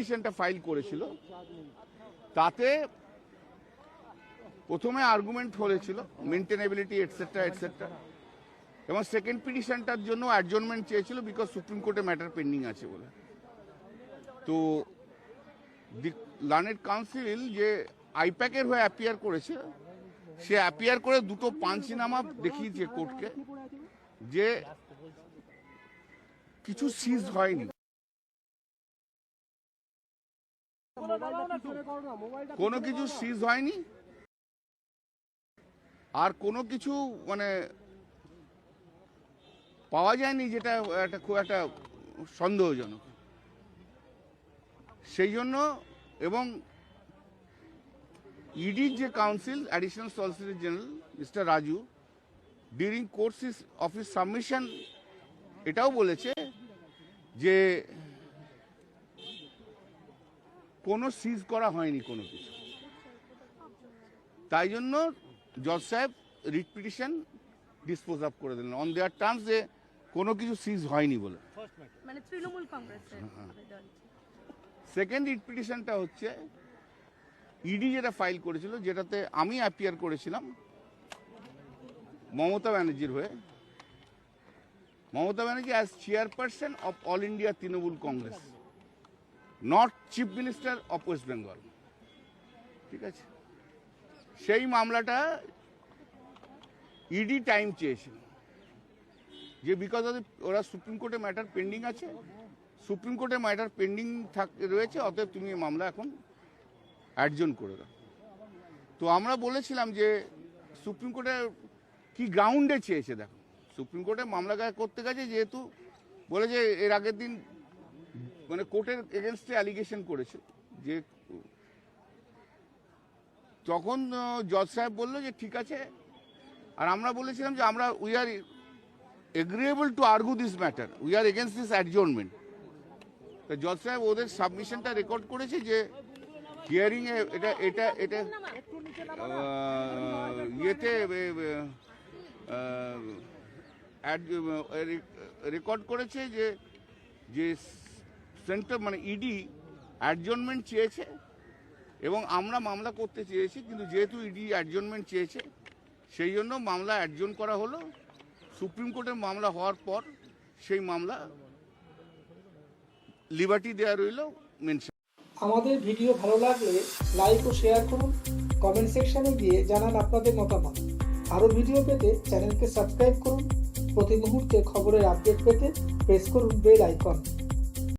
পিটিশনটা file করেছিল। তাতে প্রথমে আর্গুমেন্ট হয়েছিল মেনটেনেবিলিটি এটসেট্রা এটসেট্রা এবং সেকেন্ড পিটিশনটার জন্য অ্যাডজনমেন্ট চেয়েছিল বিকজ সুপ্রিম কোর্টে ম্যাটার পেন্ডিং আছে বলে। তো লার্নেড কাউন্সিল যে আইপ্যাকের হয়ে অ্যাপিয়ার করেছে, সে অ্যাপিয়ার করে দুটো পাঞ্চিনামা দেখিয়েছে কোর্টকে যে কিছু সিজ হয়নি। কোনো কিছু সিজ হয়নি? আর কোনো কিছু মানে পাওয়া যায়নি যেটা একটা খুব একটা সন্দেহজনক। সেই জন্য এবং ইডির যে council additional solicitor general mister Raju during course of his submission এটাও বলেছে যে কোনো সিজ করা হয়নি কোনো কিছু। তাই জন্য জজ সাহেব রিট পিটিশন ডিসপোজ আপ করে দিলেন। অন দেয়ার টার্মস যে কোনো কিছু সিজ হয়নি বলে। মানে তৃণমূল কংগ্রেসের আবেদন সেকেন্ড রিট পিটিশনটা হচ্ছে ইডি যেটা ফাইল করেছিল যেটাতে আমি অ্যাপিয়ার করেছিলাম মমতা ব্যানার্জির হয়ে। Mamata Banerjee as chairperson of All India Trinamool Congress. Not chief minister of West Bengal. ঠিক আছে? সেই মামলাটা ইডি টাইম চেয়েছিল। যে বিকজ অফ ওরা সুপ্রিম কোর্টে ম্যাটার পেন্ডিং আছে। সুপ্রিম কোর্টে ম্যাটার পেন্ডিং থাক, রয়েছে, অতএব তুমি মামলা এখন অ্যাডজন করে দাও। তো আমরা বলেছিলাম যে সুপ্রিম কোর্টে কি গ্রাউন্ডে চেয়েছে, দেখো। সুপ্রিম কোর্টে মামলা করতে গেছে, যেহেতু বলে যে এর আগের দিন মানে কোর্টের এগেনস্টে অ্যালিগেশন করেছে যে তখন জজ সাহেব বলল যে ঠিক আছে, আর আমরা বলেছিলাম যে আমরা we are agreeable to argue this matter we are against this adjournment তো জজ সাহেব ওদের সাবমিশনটা রেকর্ড করেছে যে হিয়ারিং এ এটা এটা এটা ইয়েতে রেকর্ড করেছে যে যে সেন্টার মানে ইডি অ্যাডজনমেন্ট চেয়েছে এবং আমরা মামলা করতে চেয়েছি, কিন্তু যেহেতু ইডি অ্যাডজনমেন্ট চেয়েছে, সেই জন্য মামলা অ্যাডজন করা হলো। সুপ্রিম কোর্টের মামলা হওয়ার পর সেই মামলা লিবার্টি দেওয়া রইল মেনশন আমাদের ভিডিও ভালো লাগলে লাইক ও শেয়ার করুন কমেন্ট সেকশনে গিয়ে জানান আপনাদের মতামত। আরও ভিডিও পেতে চ্যানেলকে সাবস্ক্রাইব করুন, প্রতি মুহূর্তে খবরের আপডেট পেতে প্রেস করুন বেল আইকন